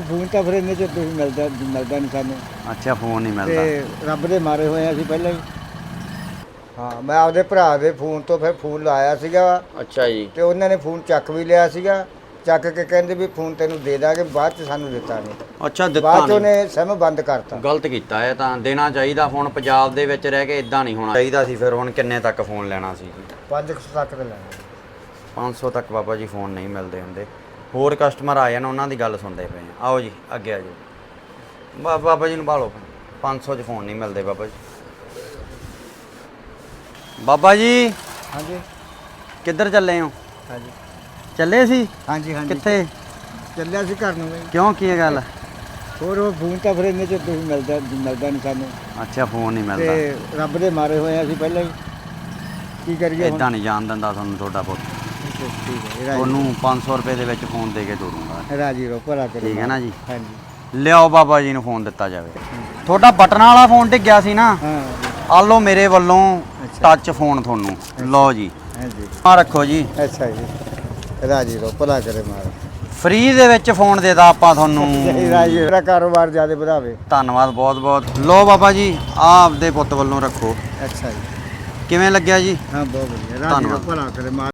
Phone ਤਾਂ ਫਿਰ ਇੰਨੇ ਚ ਤੁਸੀਂ ਮਿਲਦਾ ਮਿਲਦਾ ਨਹੀਂ ਸਾਨੂੰ। ਅੱਛਾ ਫੋਨ ਨਹੀਂ ਮਿਲਦਾ। ਤੇ ਰੱਬ ਦੇ ਮਾਰੇ ਹੋਏ ਆ ਅਸੀਂ ਪਹਿਲਾਂ ਹੀ। ਹਾਂ ਮੈਂ ਆਪਦੇ ਭਰਾ ਦੇ ਫੋਨ ਤੋਂ ਫਿਰ ਫੋਨ ਲਾਇਆ ਸੀਗਾ। ਅੱਛਾ ਜੀ। ਤੇ ਉਹਨਾਂ ਨੇ ਫੋਨ ਚੱਕ ਵੀ ਲਿਆ ਸੀਗਾ। ਚੱਕ ਕੇ ਕਹਿੰਦੇ ਵੀ ਫੋਨ ਤੈਨੂੰ ਦੇ ਦਾਂਗੇ ਬਾਅਦ ਚ ਸਾਨੂੰ ਦਿੱਤਾ ਨਹੀਂ। ਅੱਛਾ ਦਿੱਤਾ ਬਾਅਦ ਚ ਨਹੀਂ। ਉਹਨੇ ਸਿਮ ਬੰਦ ਕਰਤਾ। ਗਲਤ ਕੀਤਾ ਇਹ ਤਾਂ। ਦੇਣਾ ਚਾਹੀਦਾ ਫੋਨ ਪੰਜਾਬ ਦੇ ਵਿੱਚ ਰਹਿ ਕੇ ਇਦਾਂ ਨਹੀਂ ਹੋਣਾ। ਚਾਹੀਦਾ ਸੀ ਫਿਰ ਹੁਣ ਕਿੰਨੇ ਤੱਕ ਫੋਨ ਲੈਣਾ ਸੀ? ਜੀ 500 ਤੱਕ ਤੇ ਲੈਣਾ। 500 ਤੱਕ ਬਾਬਾ ਜੀ ਫੋਨ ਨਹੀਂ ਮਿਲਦੇ ਹੁੰਦੇ। ਹੋਰ ਕਸਟਮਰ ਆ ਜਾਣ ਉਹਨਾਂ ਦੀ ਗੱਲ ਸੁਣਦੇ ਪਏ ਆ। ਆਓ ਜੀ ਅੱਗੇ ਆ ਜਾਓ। ਬਾ- ਬਾਬਾ ਜੀ ਨੂੰ ਬਾਲੋ 500 ਚ ਫੋਨ ਨਹੀਂ ਮਿਲਦੇ ਬਾਬਾ ਜੀ। ਬਾਬਾ ਜੀ ਹਾਂਜੀ। ਕਿੱਧਰ ਚੱਲੇ ਹੋ? ਹਾਂਜੀ। ਚੱਲੇ ਸੀ? ਹਾਂਜੀ ਹਾਂਜੀ। ਕਿੱਥੇ? ਚੱਲਿਆ ਸੀ ਘਰ ਨੂੰ ਬਈ ਕਿਉਂ ਕੀ ਗੱਲ? ਹੋਰ ਉਹ ਫੋਨ ਤਾਂ ਫਿਰ ਇੰਨੇ ਚ ਤੁਸੀਂ ਮਿਲਦਾ ਮਿਲਦਾ ਨਹੀਂ ਸਾਨੂੰ। ਅੱਛਾ ਫੋਨ ਨਹੀਂ ਮਿਲਦਾ। ਤੇ ਰੱਬ ਦੇ ਮਾਰੇ ਹੋਏ ਆ ਅਸੀਂ ਪਹਿਲਾਂ ਹੀ। ਕੀ ਕਰੀਏ ਹੁਣ? ਇਦਾਂ ਨਹੀਂ ਜਾਣ ਦਿੰਦਾ ਤੁਹਾਨੂੰ ਤੁਹਾਡਾ ਪੁੱਤ। ਠੀਕ ਹੈ ਰਾਜੀ ਤੁਹਾਨੂੰ 500 ਰੁਪਏ ਦੇ ਵਿੱਚ ਫੋਨ ਦੇ ਕੇ ਤੋਰੂੰਗਾ ਰਾਜੀ ਰੋ ਭਲਾ ਕਰੋ। ਠੀਕ ਹੈ ਨਾ ਜੀ? ਹਾਂਜੀ। ਲਿਆਓ ਬਾਬਾ ਜੀ ਨੂੰ ਫੋਨ ਦਿੱਤਾ ਜਾਵੇ। ਤੁਹਾਡਾ ਬਟਨਾਂ ਵਾਲਾ ਫੋਨ ਡਿੱਗਿਆ ਸੀ ਨਾ? ਹਾਂ। ਆ ਲਓ ਮੇਰੇ ਵੱਲੋਂ। ਟੱਚ ਫੋਨ ਤੁਹਾਨੂੰ। ਲਓ ਜੀ। ਹਾਂਜੀ। ਆ ਰੱਖੋ ਜੀ। ਅੱਛਾ ਜੀ। ਰਾਜੀ ਰੋ ਭਲਾ ਕਰੇ ਮਾਰ। ਫ੍ਰੀ ਦੇ ਵਿੱਚ ਫੋਨ ਦੇਦਾ ਆਪਾਂ ਤੁਹਾਨੂੰ। ਰਾਜੀ ਮੇਰਾ ਕਾਰੋਬਾਰ ਜ਼ਿਆਦਾ ਵਧਾਵੇ। ਧੰਨਵਾਦ ਬਹੁਤ ਬਹੁਤ। ਲਓ ਬਾਬਾ ਜੀ ਆ ਆਪਦੇ ਪੁੱਤ ਵੱਲੋਂ ਰੱਖੋ। ਅੱਛਾ ਜੀ। ਕਿਵੇਂ ਲੱਗਿਆ ਜੀ? ਹਾਂ ਬਹੁਤ ਵਧੀਆ। ਰਾਜੀ ਰੋ ਧੰਨਵਾਦ। ਭਲਾ ਕਰੇ ਮਾਰ।